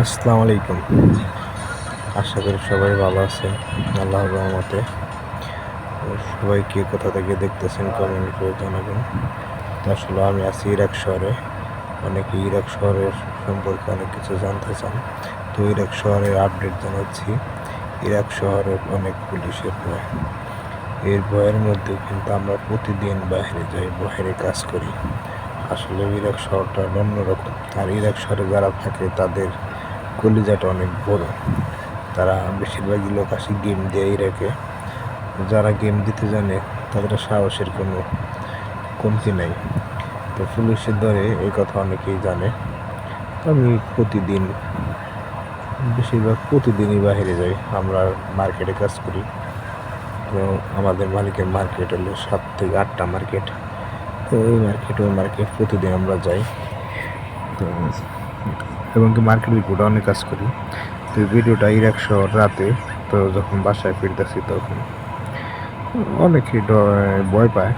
আসসালামু আলাইকুম। আশা করি সবাই ভালো আছেন। আল্লাহ রহমতে। সবাই কে কোথা থেকে দেখতেছেন কমেন্ট করে জানাবেন। আসলে আমি আছি ইরাক শহরে। অনেকে ইরাক শহরের সম্পর্কে অনেক কিছু জানতে চান। তো ইরাক শহরের আপডেট জানাচ্ছি। ইরাক শহরের অনেক পুলিশের ভয়। এর ভয়ের মধ্যে কিন্তু আমরা প্রতিদিন বাইরে যাই, বাইরে কাজ করি। আসলে ইরাক শহরটা অন্যরকম। আর ইরাক শহরে যারা থাকে তাদের কলিজাটা অনেক বড়। তারা বেশিরভাগই লোক আসে গেম দেয় ইরাকে যারা গেম দিতে জানে, তাদের সাহসের কোনো কমতি নাই। তো পুলিশের ধরে এই কথা অনেকেই জানে। আমি প্রতিদিন, বেশিরভাগ প্রতিদিনই বাইরে যাই। আমরা মার্কেটে কাজ করি। তো আমাদের মালিকের মার্কেট হলো সাত থেকে আটটা মার্কেট তো ওই মার্কেট ওই মার্কেট প্রতিদিন আমরা যাই। তো এবং কি মার্কেট রিপোর্টে অনেক কাজ করি। তো ভিডিওটা ইরাক শহর রাতে, তো যখন বাসায় ফিরতেছি তখন অনেকেই ড- ভয় পায়।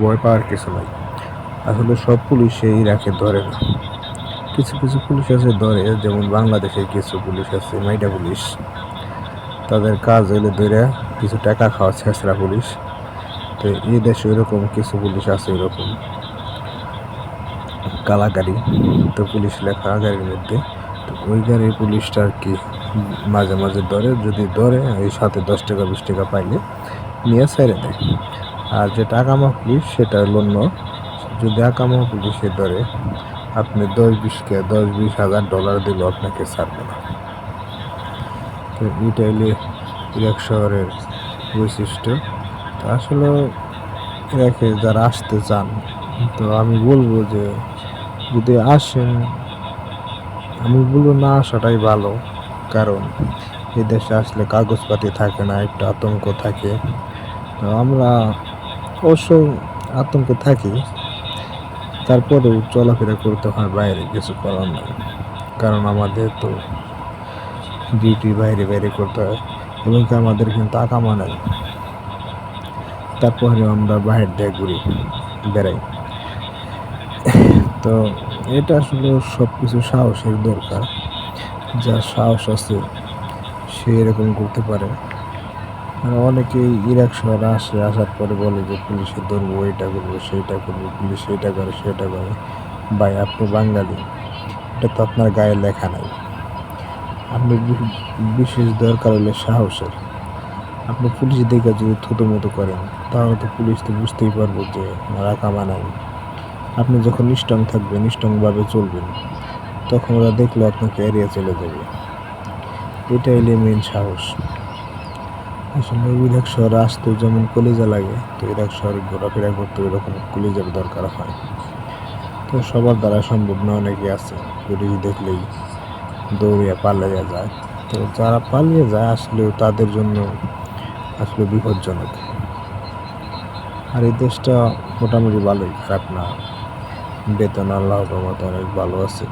ভয় পাওয়ার কিছু নাই। আসলে সব পুলিশে ইরাকে ধরে না। কিছু কিছু পুলিশ আছে ধরে, যেমন বাংলাদেশের কিছু পুলিশ আছে মাইটা পুলিশ। তাদের কাজ হইলে ধরে কিছু টাকা খাওয়া ছেঁচড়া পুলিশ। তো এই দেশে এরকম কিছু পুলিশ আছে এরকম। কালাগাড়ি তো পুলিশ লেখা গাড়ির মধ্যে। তো ওই গাড়ির পুলিশটা আর কি মাঝে মাঝে ধরে, যদি ধরে ওই সাথে দশ টাকা, বিশ টাকা পাইলে নিয়ে ছেড়ে দেয়। আর যে টাকামা পুলিশ, সেটা অন্য। যদি আকামা পুলিশে ধরে, আপনি দশ বিশকে দশ, বিশ হাজার ডলার দিলেও আপনাকে ছাড়বে না। তো এটা হলে ইরাক শহরের বৈশিষ্ট্য। তো আসলে ইরাকে যারা আসতে চান, তো আমি বলব যে যদি আসেন আমি বলব না, আসাটাই ভালো। কারণ এই দেশে আসলে কাগজপাতি থাকে না, একটু আতঙ্ক থাকে। তো আমরা অবশ্যই আতঙ্কে থাকি। তারপরেও চলাফেরা করতে হয় বাইরে, কিছু করার নাই। কারণ আমাদের তো ডিউটি বাইরে বাইরে করতে হয়, এবং কি আমাদের কিন্তু আকামা নাই তারপরে আমরা বাইরে দিয়ে ঘুরি বেড়াই। তো এটা আসলে সব কিছু সাহসের দরকার। যার সাহস আছে, সে এরকম করতে পারে। আর অনেকেই ইরাক শহরে আসে আসার পরে বলে যে, পুলিশে ধরবো এইটা করব সেইটা করব, পুলিশ এইটা করে, সেটা করে। ভাই, আপনি বাঙালি, এটা তো আপনার গায়ে লেখা নাই। আপনি বিশেষ দরকার হলে সাহসের। আপনি পুলিশ দেখে যদি থুতো মতো করেন, তাহলে তো পুলিশ তো বুঝতেই পারব যে রাখামা নাই আপনি যখন নিষ্টং থাকবেন নিষ্টংভাবে চলবেন, তখন ওরা দেখলে আপনাকে এড়িয়ে চলে যাবে। এটা এলে মেন সাহস। আসলে ইরাক শহরে আসতে যেমন কলিজা লাগে, তো ইরাক শহরে ঘোরাফেরা করতে এরকম কলিজার দরকার হয়। তো সবার দ্বারা সম্ভব না, অনেকে আছে পুলিশ দেখলেই দৌড়িয়া পালিয়ে যায়। তো যারা পালিয়ে যায়, আসলেও তাদের জন্য আসলে বিপজ্জনক। আর এই দেশটা মোটামুটি ভালোই, খারাপ না। বেতন আল্লাহ রহমতে অনেক ভালো আছে।